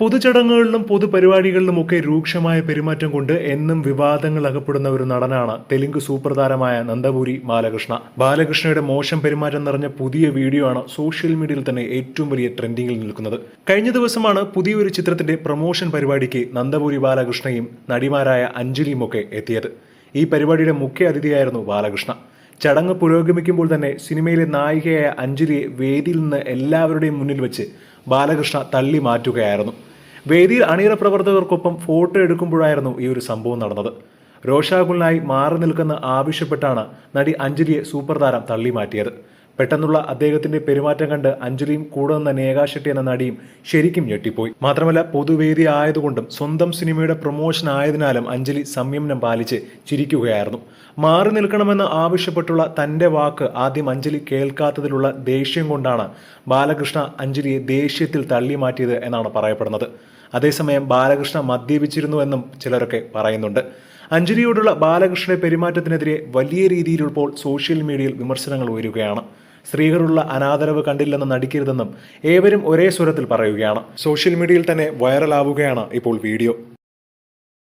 പൊതുചടങ്ങുകളിലും പൊതുപരിപാടികളിലുമൊക്കെ രൂക്ഷമായ പെരുമാറ്റം കൊണ്ട് എന്നും വിവാദങ്ങൾ അകപ്പെടുന്ന ഒരു നടനാണ് തെലുങ്ക് സൂപ്പർ താരമായ നന്ദപുരി ബാലകൃഷ്ണ. ബാലകൃഷ്ണയുടെ മോശം പെരുമാറ്റം നിറഞ്ഞ പുതിയ വീഡിയോ ആണ് സോഷ്യൽ മീഡിയയിൽ തന്നെ ഏറ്റവും വലിയ ട്രെൻഡിങ്ങിൽ നിൽക്കുന്നത്. കഴിഞ്ഞ ദിവസമാണ് പുതിയൊരു ചിത്രത്തിന്റെ പ്രൊമോഷൻ പരിപാടിക്ക് നന്ദപുരി ബാലകൃഷ്ണയും നടിമാരായ അഞ്ജലിയും ഒക്കെ എത്തിയത്. ഈ പരിപാടിയുടെ മുഖ്യ അതിഥിയായിരുന്നു ബാലകൃഷ്ണ. ചടങ്ങ് പുരോഗമിക്കുമ്പോൾ തന്നെ സിനിമയിലെ നായികയായ അഞ്ജലിയെ വേദിയിൽ നിന്ന് എല്ലാവരുടെയും മുന്നിൽ വെച്ച് ബാലകൃഷ്ണ തള്ളി മാറ്റുകയായിരുന്നു. വേദിയിൽ അണിയറ പ്രവർത്തകർക്കൊപ്പം ഫോട്ടോ എടുക്കുമ്പോഴായിരുന്നു ഈ ഒരു സംഭവം നടന്നത്. രോഷാകുലിനായി മാറി നിൽക്കുന്ന ആവശ്യപ്പെട്ടാണ് നടി അഞ്ജലിയെ സൂപ്പർ താരം തള്ളി മാറ്റിയത്. പെട്ടെന്നുള്ള അദ്ദേഹത്തിന്റെ പെരുമാറ്റം കണ്ട് അഞ്ജലിയും കൂടെ നിന്ന നേകാശെട്ടി എന്ന നടിയും ശരിക്കും ഞെട്ടിപ്പോയി. മാത്രമല്ല പൊതുവേദി ആയതുകൊണ്ടും സ്വന്തം സിനിമയുടെ പ്രൊമോഷൻ ആയതിനാലും അഞ്ജലി സംയമനം പാലിച്ച് ചിരിക്കുകയായിരുന്നു. മാറി നിൽക്കണമെന്ന് ആവശ്യപ്പെട്ടുള്ള തന്റെ വാക്ക് ആദ്യം അഞ്ജലി കേൾക്കാത്തതിലുള്ള ദേഷ്യം കൊണ്ടാണ് ബാലകൃഷ്ണ അഞ്ജലിയെ ദേഷ്യത്തിൽ തള്ളി മാറ്റിയത് എന്നാണ് പറയപ്പെടുന്നത്. അതേസമയം ബാലകൃഷ്ണ മദ്യപിച്ചിരുന്നു എന്നും ചിലരൊക്കെ പറയുന്നുണ്ട്. അഞ്ജലിയോടുള്ള ബാലകൃഷ്ണന്റെ പെരുമാറ്റത്തിനെതിരെ വലിയ രീതിയിലുള്ള സോഷ്യൽ മീഡിയയിൽ വിമർശനങ്ങൾ ഉയരുകയാണ്. സ്ത്രീകളുള്ള അനാദരവ് കണ്ടില്ലെന്ന് നടിക്കരുതെന്നും ഏവരും ഒരേ സ്വരത്തിൽ പറയുകയാണ്. സോഷ്യൽ മീഡിയയിൽ തന്നെ വൈറലാവുകയാണ് ഇപ്പോൾ വീഡിയോ.